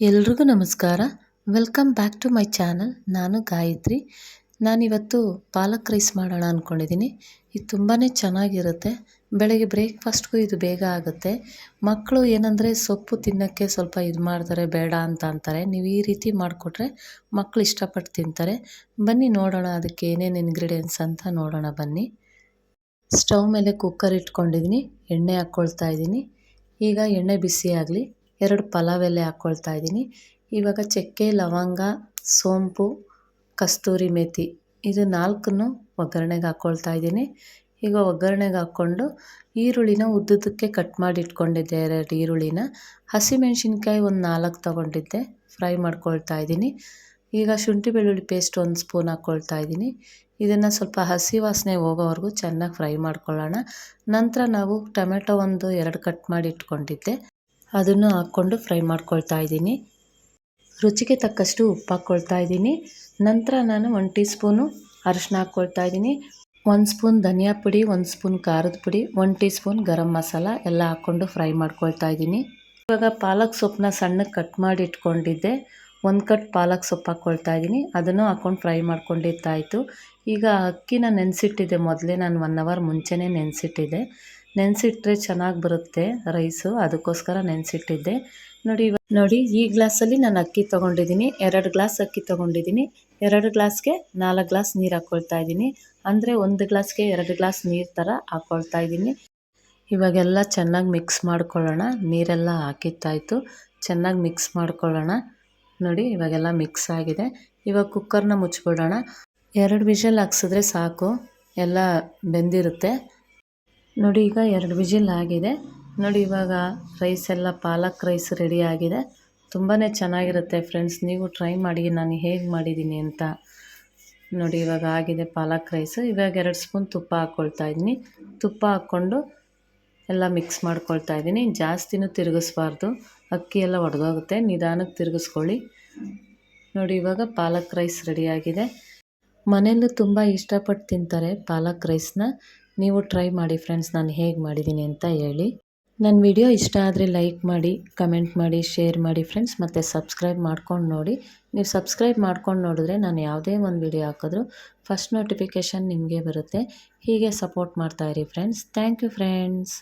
ಎಲ್ರಿಗೂ ನಮಸ್ಕಾರ. Welcome back to my channel. ನಾನು ಗಾಯತ್ರಿ. ನಾನಿವತ್ತು ಪಾಲಕ್ ರೈಸ್ ಮಾಡೋಣ ಅಂದ್ಕೊಂಡಿದ್ದೀನಿ ಇದು ತುಂಬಾ ಚೆನ್ನಾಗಿರುತ್ತೆ. ಬೆಳಗ್ಗೆ ಬ್ರೇಕ್ಫಾಸ್ಟ್ಗೂ ಇದು ಬೇಗ ಆಗುತ್ತೆ. ಮಕ್ಕಳು ಏನಂದರೆ ಸೊಪ್ಪು ತಿನ್ನೋಕ್ಕೆ ಸ್ವಲ್ಪ ಇದು ಮಾಡ್ತಾರೆ, ಬೇಡ ಅಂತ ಅಂತಾರೆ. ನೀವು ಈ ರೀತಿ ಮಾಡಿಕೊಟ್ರೆ ಮಕ್ಕಳು ಇಷ್ಟಪಟ್ಟು ತಿಂತಾರೆ. ಬನ್ನಿ ನೋಡೋಣ ಅದಕ್ಕೆ ಏನೇನು ಇಂಗ್ರೀಡಿಯೆಂಟ್ಸ್ ಅಂತ ನೋಡೋಣ ಬನ್ನಿ. ಸ್ಟವ್ ಮೇಲೆ ಕುಕ್ಕರ್ ಇಟ್ಕೊಂಡಿದ್ದೀನಿ ಎಣ್ಣೆ ಹಾಕ್ಕೊಳ್ತಾ ಇದ್ದೀನಿ ಈಗ ಎಣ್ಣೆ ಬಿಸಿ ಆಗಲಿ ಎರಡು ಪಲಾವ್ ಎಲೆ ಹಾಕ್ಕೊಳ್ತಾ ಇದ್ದೀನಿ. ಇವಾಗ ಚಕ್ಕೆ, ಲವಂಗ, ಸೋಂಪು, ಕಸ್ತೂರಿ ಮೇಥಿ ಇದು ನಾಲ್ಕನ್ನು ಒಗ್ಗರಣೆಗೆ ಹಾಕ್ಕೊಳ್ತಾ ಇದ್ದೀನಿ. ಈಗ ಒಗ್ಗರಣೆಗೆ ಹಾಕ್ಕೊಂಡು ಈರುಳ್ಳಿನ ಉದ್ದುದ್ದಕ್ಕೆ ಕಟ್ ಮಾಡಿ ಇಟ್ಕೊಂಡಿದ್ದೆ ಎರಡು ಈರುಳ್ಳಿನ. ಹಸಿಮೆಣ್ಸಿನ್ಕಾಯಿ ಒಂದು ನಾಲ್ಕು ತೊಗೊಂಡಿದ್ದೆ, ಫ್ರೈ ಮಾಡ್ಕೊಳ್ತಾ ಇದ್ದೀನಿ. ಈಗ ಶುಂಠಿ ಬೆಳ್ಳುಳ್ಳಿ ಪೇಸ್ಟ್ ಒಂದು ಸ್ಪೂನ್ ಹಾಕ್ಕೊಳ್ತಾ ಇದ್ದೀನಿ. ಇದನ್ನು ಸ್ವಲ್ಪ ಹಸಿ ವಾಸನೆ ಹೋಗೋವರೆಗೂ ಚೆನ್ನಾಗಿ ಫ್ರೈ ಮಾಡ್ಕೊಳ್ಳೋಣ. ನಂತರ ನಾವು ಟೊಮೆಟೊ ಒಂದು ಎರಡು ಕಟ್ ಮಾಡಿ ಇಟ್ಕೊಂಡಿದ್ದೆ. ಅದನ್ನು ಹಾಕ್ಕೊಂಡು ಫ್ರೈ ಮಾಡ್ಕೊಳ್ತಾ ಇದ್ದೀನಿ. ರುಚಿಗೆ ತಕ್ಕಷ್ಟು ಉಪ್ಪು ಹಾಕ್ಕೊಳ್ತಾ ಇದ್ದೀನಿ. ನಂತರ ನಾನು ಒನ್ ಟೀ ಸ್ಪೂನು ಅರಿಶಿನ ಹಾಕ್ಕೊಳ್ತಾ ಇದ್ದೀನಿ. ಒಂದು ಸ್ಪೂನ್ ಧನಿಯಾ ಪುಡಿ, ಒಂದು ಸ್ಪೂನ್ ಖಾರದ ಪುಡಿ one teaspoon garam masala ಎಲ್ಲ ಹಾಕ್ಕೊಂಡು ಫ್ರೈ ಮಾಡ್ಕೊಳ್ತಾ ಇದ್ದೀನಿ. ಇವಾಗ ಪಾಲಕ್ ಸೊಪ್ಪನ್ನ ಸಣ್ಣಗೆ ಕಟ್ ಮಾಡಿ ಇಟ್ಕೊಂಡಿದ್ದೆ. ಒಂದು ಕಟ್ ಪಾಲಕ್ ಸೊಪ್ಪು ಹಾಕ್ಕೊಳ್ತಾ ಇದ್ದೀನಿ. ಅದನ್ನು ಹಾಕ್ಕೊಂಡು ಫ್ರೈ ಮಾಡ್ಕೊಂಡಿದ್ದಾಯಿತು. ಈಗ ಅಕ್ಕಿನ ನೆನೆಸಿಟ್ಟಿದ್ದೆ ಮೊದಲೇ ನಾನು ಒನ್ ಅವರ್ ಮುಂಚೆನೇ ನೆನೆಸಿಟ್ಟಿದ್ದೆ. ನೆನೆಸಿಟ್ರೆ ಚೆನ್ನಾಗಿ ಬರುತ್ತೆ ರೈಸು. ಅದಕ್ಕೋಸ್ಕರ ನೆನೆಸಿಟ್ಟಿದ್ದೆ. ನೋಡಿ ನೋಡಿ ಈ ಗ್ಲಾಸಲ್ಲಿ ನಾನು ಅಕ್ಕಿ ತೊಗೊಂಡಿದ್ದೀನಿ. ಎರಡು ಗ್ಲಾಸ್ ಅಕ್ಕಿ ತೊಗೊಂಡಿದ್ದೀನಿ. ಎರಡು ಗ್ಲಾಸ್ಗೆ ನಾಲ್ಕು ಗ್ಲಾಸ್ ನೀರು ಹಾಕ್ಕೊಳ್ತಾ ಇದ್ದೀನಿ. ಅಂದರೆ ಒಂದು ಗ್ಲಾಸ್ಗೆ ಎರಡು ಗ್ಲಾಸ್ ನೀರು ಥರ ಹಾಕ್ಕೊಳ್ತಾ ಇದ್ದೀನಿ. ಇವಾಗೆಲ್ಲ ಚೆನ್ನಾಗಿ ಮಿಕ್ಸ್ ಮಾಡ್ಕೊಳ್ಳೋಣ. ನೀರೆಲ್ಲ ಹಾಕಿತ್ತಾಯಿತು ಚೆನ್ನಾಗಿ ಮಿಕ್ಸ್ ಮಾಡ್ಕೊಳ್ಳೋಣ. ನೋಡಿ ಇವಾಗೆಲ್ಲ ಮಿಕ್ಸ್ ಆಗಿದೆ. ಇವಾಗ ಕುಕ್ಕರ್ನ ಮುಚ್ಚಿಬಿಡೋಣ. ಎರಡು ವಿಷಲ್ ಹಾಕ್ಸಿದ್ರೆ ಸಾಕು. ಎಲ್ಲ ಬೆಂದಿರುತ್ತೆ. ನೋಡಿ, ಈಗ ಎರಡು ವಿಜಿಲ್ ಆಗಿದೆ. ನೋಡಿ, ಇವಾಗ ರೈಸ್ ಎಲ್ಲ, ಪಾಲಕ್ ರೈಸ್ ರೆಡಿ ಆಗಿದೆ. ತುಂಬಾ ಚೆನ್ನಾಗಿರುತ್ತೆ ಫ್ರೆಂಡ್ಸ್ ನೀವು ಟ್ರೈ ಮಾಡಿ, ನಾನು ಹೇಗೆ ಮಾಡಿದ್ದೀನಿ ಅಂತ. ನೋಡಿ, ಇವಾಗ ಆಗಿದೆ ಪಾಲಕ್ ರೈಸ್ ಇವಾಗ ಎರಡು ಸ್ಪೂನ್ ತುಪ್ಪ ಹಾಕ್ಕೊಳ್ತಾ ಇದ್ದೀನಿ. ತುಪ್ಪ ಹಾಕ್ಕೊಂಡು ಎಲ್ಲ ಮಿಕ್ಸ್ ಮಾಡ್ಕೊಳ್ತಾ ಇದ್ದೀನಿ. ಜಾಸ್ತಿನೂ ತಿರುಗಿಸ್ಬಾರ್ದು. ಅಕ್ಕಿ ಎಲ್ಲ ಒಡೆದೋಗುತ್ತೆ. ನಿಧಾನಕ್ಕೆ ತಿರುಗಿಸ್ಕೊಳ್ಳಿ. ನೋಡಿ, ಇವಾಗ ಪಾಲಕ್ ರೈಸ್ ರೆಡಿಯಾಗಿದೆ ಮನೆಯಲ್ಲೂ ತುಂಬ ಇಷ್ಟಪಟ್ಟು ತಿಂತಾರೆ ಪಾಲಕ್ ರೈಸ್ನ ನೀವು ಟ್ರೈ ಮಾಡಿ ಫ್ರೆಂಡ್ಸ್ ನಾನು ಹೇಗೆ ಮಾಡಿದ್ದೀನಿ ಅಂತ ಹೇಳಿ. ನನ್ನ ವಿಡಿಯೋ ಇಷ್ಟ ಆದರೆ ಲೈಕ್ ಮಾಡಿ ಕಮೆಂಟ್ ಮಾಡಿ ಶೇರ್ ಮಾಡಿ ಫ್ರೆಂಡ್ಸ್ ಮತ್ತು ಸಬ್ಸ್ಕ್ರೈಬ್ ಮಾಡ್ಕೊಂಡು ನೋಡಿ. ನೀವು ಸಬ್ಸ್ಕ್ರೈಬ್ ಮಾಡ್ಕೊಂಡು ನೋಡಿದ್ರೆ ನಾನು ಯಾವುದೇ ಒಂದು ವಿಡಿಯೋ ಹಾಕಿದ್ರು ಫಸ್ಟ್ ನೋಟಿಫಿಕೇಷನ್ ನಿಮಗೆ ಬರುತ್ತೆ. ಹೀಗೆ ಸಪೋರ್ಟ್ ಮಾಡ್ತಾಯಿರಿ ಫ್ರೆಂಡ್ಸ್ ಥ್ಯಾಂಕ್ ಯು ಫ್ರೆಂಡ್ಸ್